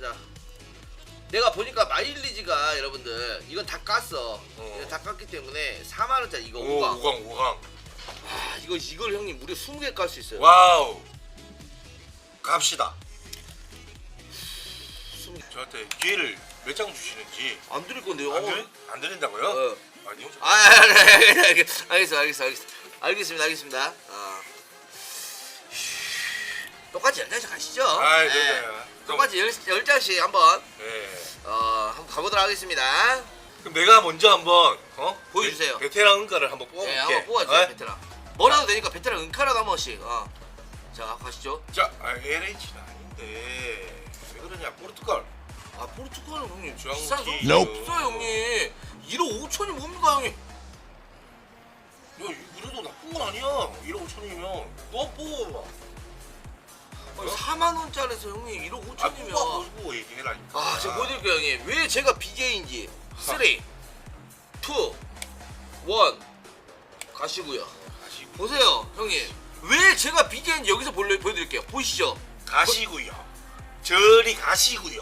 가자. 내가 보니까 마일리지가 여러분들 이건 다 깠어. 어. 다 깠기 때문에 4만 원짜리 이거 오 5강. 5강 5강 아 이거 이걸 형님 무려 20개 깔 수 있어요. 와우 갑시다 20개. 저한테 기회를 몇 장 주시는지 안 드릴 건데요. 안, 어. 드리, 안 드린다고요? 어. 아니 형 아, 알겠어, 알겠어, 알겠어, 알겠어, 알겠습니다, 알겠습니다. 어. 똑같이 열 장씩 가시죠. 아이 네. 네. 똑같이 열, 열 장씩 한번 네. 어 한번 가보도록 하겠습니다. 그럼 내가 먼저 한번 어? 보여주세요. 베, 베테랑 은가를 한번 뽑아볼게 네, 한번 뽑아주세요, 어? 베테랑. 뭐라도 되니까 베테랑 은카라도 한 번씩. 어. 자, 가시죠. 자 아, LH는 아닌데 왜 그러냐 포르투갈 아, 포르투갈은 형님 주황 비싼 Nope. 없어요, 형님. 1억 5천이 뭡니까, 형님? 야 그래도 나쁜 건 아니야 1억 5천이면 너 뽑아봐 아니, 4만 원짜리에서 형님 1억 아 5천이면. 뽑아 보고 얘기해라니까 아, 제가 보여드릴게요, 형님. 왜 제가 BJ인지. 3, 2, 1, 가시고요. 가시, 보세요, 형님. 왜 제가 BJ인지 여기서 볼래, 보여드릴게요. 보시죠. 가시고요 저리 가시고요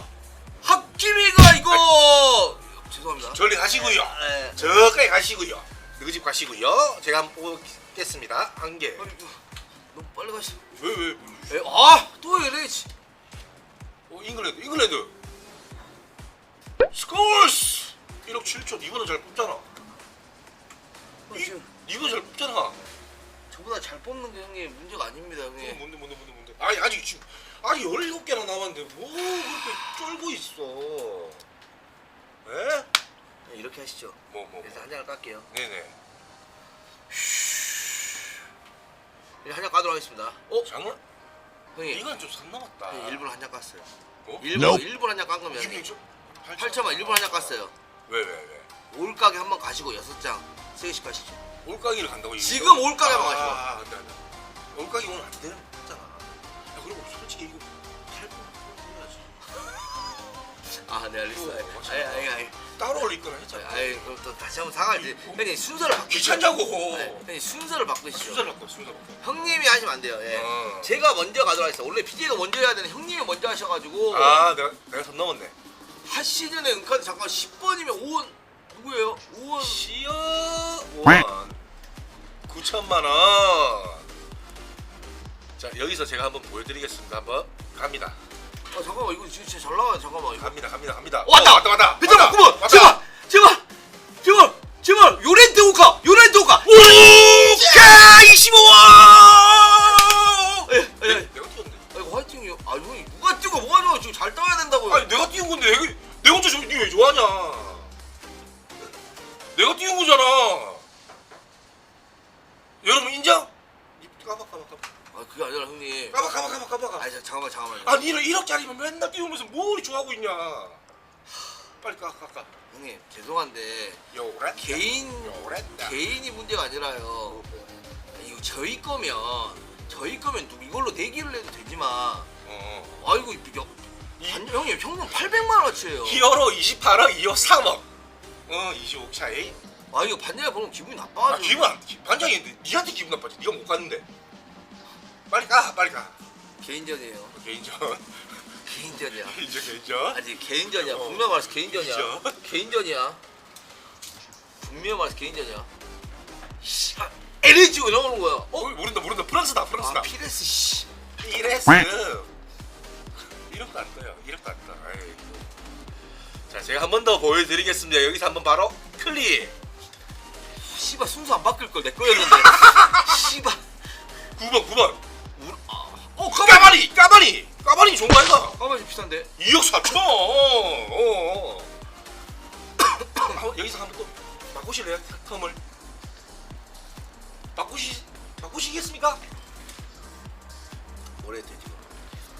학기미가 이거 죄송합니다. 저리 가시고요 네. 저까지 가시고요 너희 집 가시고요 제가 한번 뽑겠습니다 한 개 아니, 너무 빨리 가시. 왜 왜? 에, 아, 또 이래. 지- 어 잉글랜드 잉글랜드 스콜스 1억 7천 이거는 잘 뽑잖아 이, 지금 이거 잘 뽑잖아 저보다 잘 뽑는 게 형님 문제가 아닙니다, 이거 형님. 뭔데 뭔데 뭔데 뭔데 아니 아직 지금 아니 17개나 남았는데 뭐 그렇게 쫄고 있어 에? 네, 이렇게 하시죠. 뭐 뭐, 그래서 뭐. 한 장을 깔게요. 네네 이제 한장 까도록 하겠습니다. 어, 장은? 형님. 이건 좀 선 넘었다 네, 일부러 한장 깠어요. 어? 일부러 일부러 한장 깐 거면 이게 좀 8천만 일부러 한장 깠어요. 왜 왜 왜? 올 가게 한 번 가시고 여섯 장, 세 개씩 가시죠. 올가기를 간다고 이거? 지금 올가게 한번 가시고. 아, 안돼 안돼 올가기 오늘 안 되는 거잖아 야 그리고 솔직히 이거 8분 해야지 아, 네. 어, 아니, 아니, 아니, 따로 올릴 거나 했잖아 그럼 또 다시 한번 사가야지. 형님 순서를 바꾸시죠. 귀찮냐고 네, 형님 순서를 바꾸시죠. 순서를 바꿔 순서 바꿔 형님이 하시면 안 돼요. 예. 어. 제가 먼저 가도록 하겠습니다. 원래 BJ가 먼저 해야 되는 형님이 먼저 하셔가지고 아 내가 내가 선 넘었네 한 시즌에 은카드 잠깐 10번이면 5원 누구예요? 5원 시어 원 9천만 원. 자 여기서 제가 한번 보여드리겠습니다. 한번 갑니다. 아 잠깐만 이거 진짜 잘 나와요 잠깐만 이거 갑니다. 갑니다. 갑니다. 왔다! 어, 왔다 왔다. 왔다, 바꾸면 왔다. 아 자, 잠깐만 잠깐만요. 아 니는 1억짜리면 맨날 띄우면서 뭘 좋아하고 있냐? 빨리 까 까까 형님 죄송한데 요래 개인 요랬다 개인이 문제가 아니라요. 이거 저희 거면 저희 거면 누- 이걸로 내기를 해도 되지만 어. 아이고 여, 반, 형님 현금 800만 원어치예요. 히어로 28억 2억 3억. 어 25억 차이. 아 이거 반장이 보면 기분이 아 나빠가지고. 기분 안 반장이 니한테 기분 나빠지? 니가 못 갔는데. 빨리 까 빨리 가 개인전이에요. 개인전. 개인전이야. 개인전 개인전. 아직 개인전이야. 어. 분명 말해서 개인전이야. 개인전. 개인전이야. 분명 말해서 개인전이야. 씨, 아, LH고 나오는 거야? 어? 어? 모른다 모른다. 프랑스다 프랑스다. 아 피레스 씨. 이레스. 이렇게 안 떠요. 이렇게 안 떠. 아이고. 자 제가 한 번 더 보여드리겠습니다. 여기서 한번 바로 클릭 씨발 순서 안 바뀔 걸 내 거였는데. 씨발. 9번 9번. 우- 아, 어 가만 까마리 까마리 까마리 좋은 거 아이가? 가만히 비싼데? 2억 4천 어, 어. 한번 여기서 한번 또 바꾸실래요? 텀을? 바꾸시 바꾸시겠습니까? 뭐래 돼 지금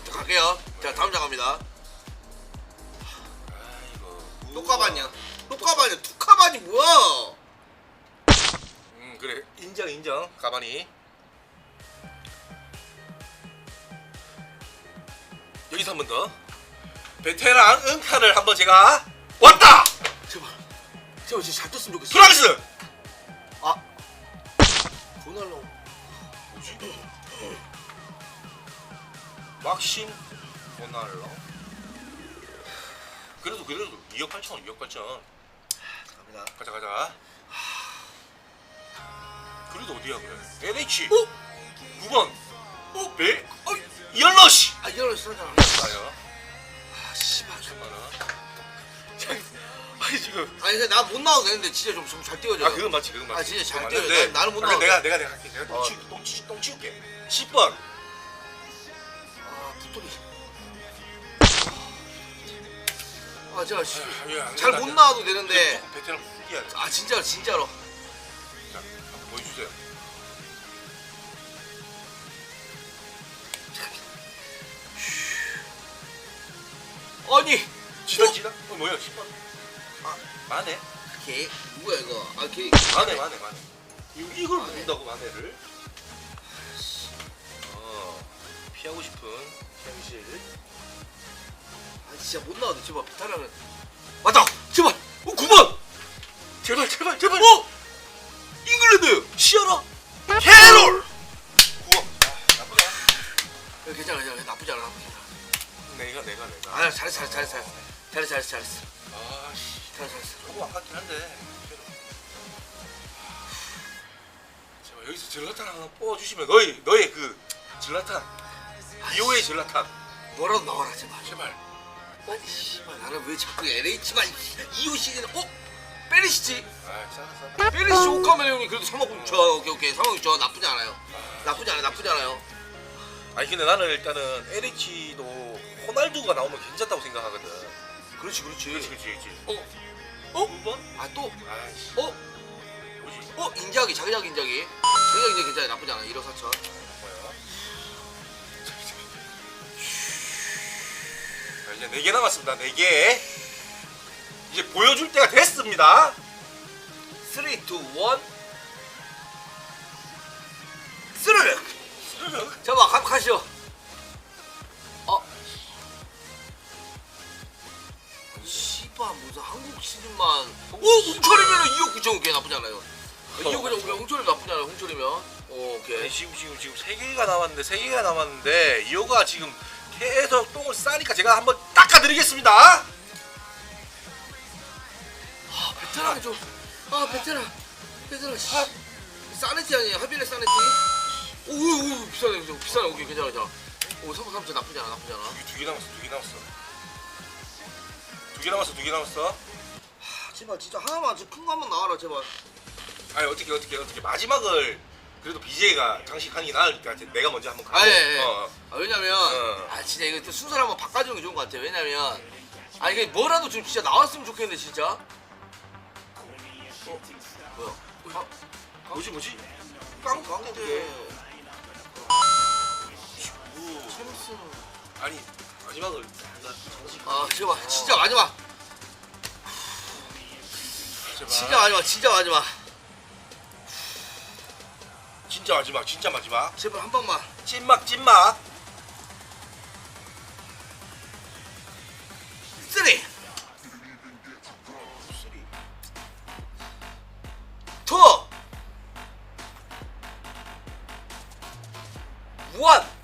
자 갈게요. 자 다음 장 갑니다. 아이고 똑가반이야 똑가반이야 두카반이 뭐야? 음 그래. 인정 인정. 가만히 여기서 한 번 더. 베테랑 은카를 한번 제가 왔다! 제발. 제발 진짜 잘 떴으면 좋겠어. 프랑스 아. 도날로 뭐지? 막심 도날러 그래도 그래도 2억 8천 원 2억 8천 원 갑니다. 가자 가자. 그래도 어디야 그래? LH 어? 9번. 어? 배? 어? 이열러시 아 이런 거 쓰잖아. 아요 아 씨발. 10만 원 아니 지금 아니 근데 나 못 나와도 되는데 진짜 좀 좀잘 뛰어줘. 아 그건 맞지 그건 맞지 아, 진짜 잘 그건 뛰어요. 맞는데, 난- 나는 못 아, 나가게. 내가 내가 내가 할게 내가 똥 어. 치울게 똥, 치, 똥 치울게 10번 아 붓돌이. 아 제가 씨, 아, 잘못 나와도 되는데. 베테랑 후기야 자아 진짜로 진짜로. 아니 지단 지단 어 뭐야 10번 아 만에 걔 누구야 이거? 아걔 만에 만에 만에 이- 이걸 만에. 모른다고 만에를? 어 피하고 싶은 현실. 아 진짜 못 나와도 제발 부탁하면. 맞다! 제발! 어 9번 제발 제발 제발! 어 잘했어 잘했어 잘했어. 잘했어 잘했어 잘했어. 아씨. 잘했어 잘했어. 조금 아깝긴 한데. 제발 여기서 젤라탄 하나 뽑아주시면 너의 너의 그 젤라탄. 이호의 젤라탄. 뭐라도 나와라 제발. 제발. 아니 씨발 나는 왜 자꾸 LH만 이호 시즌에 어? 아 페리시치 오카멜 형이 그래도 3억 좋아 오케이 오케이. 3억이 좋아 나쁘지 않아요. 나쁘지 않아 나쁘지 않아요. 아니 근데 나는 일단은 LH도 호날두가 나오면 괜찮다고 생각하거든. 그렇지 그렇지. 그렇지 그렇지 그렇지. 어? 어? 9번? 아 또? 아이씨. 어? 뭐지? 어? 인자기 자기자기 인자기. 자기자기 인자기 괜찮아. 나쁘지 않아. 1억 4천. 뭐야? 자 이제 4개 남았습니다. 4개. 이제 보여줄 때가 됐습니다. 3, 2, 1 스르륵. 스르륵? 잠깐만 가, 가시오 16만. 오, 어, 어, 홍철이면 2억 9천 5개 나쁘지 않아요. 2억 9천 5개 홍철이 나쁘지 않아요. 홍철이면. 오, 오케이. 아니, 지금 지금 지금 세 개가 남았는데 3개가 남았는데 2호가 지금 계속 똥을 싸니까 제가 한번 닦아드리겠습니다. 아, 베테랑 좀. 아, 베테랑. 베테랑. 씨. 싸네티 아니에요. 하빌레 싸네티. 오, 오, 오, 비싸네. 비싸네. 오케이, 괜찮아, 괜찮아. 오, 3박 3천 나쁘지 않아, 나쁘지 않아. 두개 남았어 두 개 남았어 두 개 남았어 두 개 남았어 제발 진짜 하나만 큰 거 한번 나와라 제발 아니 어떻게 어떻게 어떻게 마지막을 그래도 BJ가 장식하는 게 나으니까 이제 내가 먼저 한번 가고 아, 예, 예. 어, 어. 아, 왜냐면 어. 아 진짜 이거 또 순서를 한번 바꿔주는 게 좋은 것 같아요 왜냐면 아 이게 뭐라도 좀 진짜 나왔으면 좋겠는데 진짜 어? 뭐야 아, 뭐지 뭐지? 깡 강대 오. 챔스 아니 마지막을 나 장식 아 제발 진짜 마지막 제발. 진짜 마지막 진짜 마지막. 진짜 마지막 진짜 마지막. 제발 한 방만. 찐막 찐막. 쓰리. 쓰리. 투. 원.